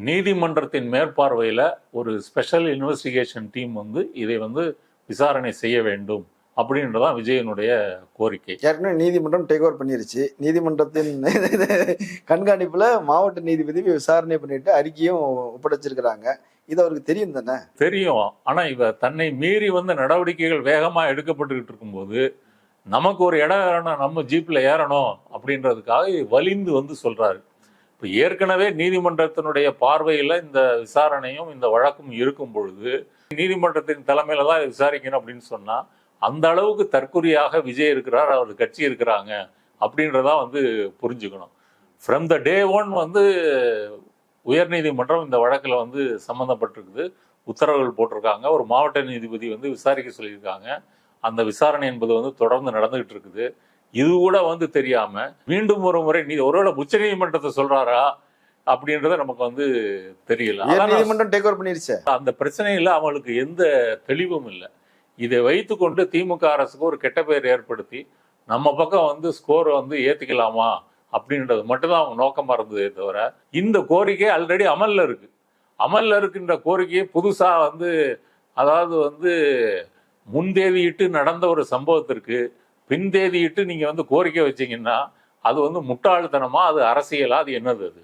நீதிமன்றத்தின் மேற்பார்வையில் ஒரு ஸ்பெஷல் இன்வெஸ்டிகேஷன் டீம் வந்து இதை வந்து விசாரணை செய்ய வேண்டும் அப்படின்றதான் விஜயனுடைய கோரிக்கை. ஏற்கனவே நீதிமன்றம் டேக் ஓவர் பண்ணிருச்சு. நீதிமன்றத்தின் கண்காணிப்புல மாவட்ட நீதிபதி விசாரணை பண்ணிட்டு அறிக்கையும் ஒப்படைச்சிருக்கிறாங்க. இது அவருக்கு தெரியும் தானே? தெரியும். ஆனா இவ தன்னை மீறி வந்து நடவடிக்கைகள் வேகமா எடுக்கப்பட்டுக்கிட்டு இருக்கும்போது நமக்கு ஒரு இடம் ஏறணும் நம்ம ஜீப்ல ஏறணும் அப்படின்றதுக்காக வலிந்து வந்து சொல்றாரு. இப்போ ஏற்கனவே நீதிமன்றத்தினுடைய பார்வையில் இந்த விசாரணையும் இந்த வழக்கும் இருக்கும் பொழுது நீதிமன்றத்தின் தலைமையில தான் விசாரிக்கணும் அப்படின்னு சொன்னால் அந்த அளவுக்கு தற்கொலையாக விஜய் இருக்கிறார் அவர் கட்சி இருக்கிறாங்க அப்படின்றதா வந்து புரிஞ்சுக்கணும். ஃப்ரம் த டே ஒன் வந்து உயர்நீதிமன்றம் இந்த வழக்கில் வந்து சம்மந்தப்பட்டிருக்குது உத்தரவுகள் போட்டிருக்காங்க. ஒரு மாவட்ட நீதிபதி வந்து விசாரிக்க சொல்லியிருக்காங்க. அந்த விசாரணை என்பது வந்து தொடர்ந்து நடந்துகிட்டு இருக்குது. இது கூட வந்து தெரியாம மீண்டும் ஒரு முறை நீ ஒருவேளை உச்ச நீதிமன்றத்தை சொல்றாரா அப்படின்றத நமக்கு வந்து தெரியல. நீதிமன்றம் டேக் ஓவர் பண்ணிருச்சு? அந்த பிரச்சனையில அவங்களுக்கு எந்த தெளிவும் இல்லை. இதை வைத்துக்கொண்டு திமுக அரசுக்கு ஒரு கெட்ட பெயர் ஏற்படுத்தி நம்ம பக்கம் வந்து ஸ்கோர் வந்து ஏத்திக்கலாமா அப்படின்றது மட்டும்தான் அவங்க நோக்கமா இருந்ததே தவிர இந்த கோரிக்கை ஆல்ரெடி அமல்ல இருக்கு. அமல்ல இருக்கின்ற கோரிக்கையை புதுசா வந்து அதாவது வந்து முன்தேதியிட்டு நடந்த ஒரு சம்பவத்திற்கு பின்தேதியிட்டு நீங்க வந்து கோரிக்கை வச்சீங்கன்னா அது வந்து முட்டாள்தனமா அது அரசியலா அது என்னது அது?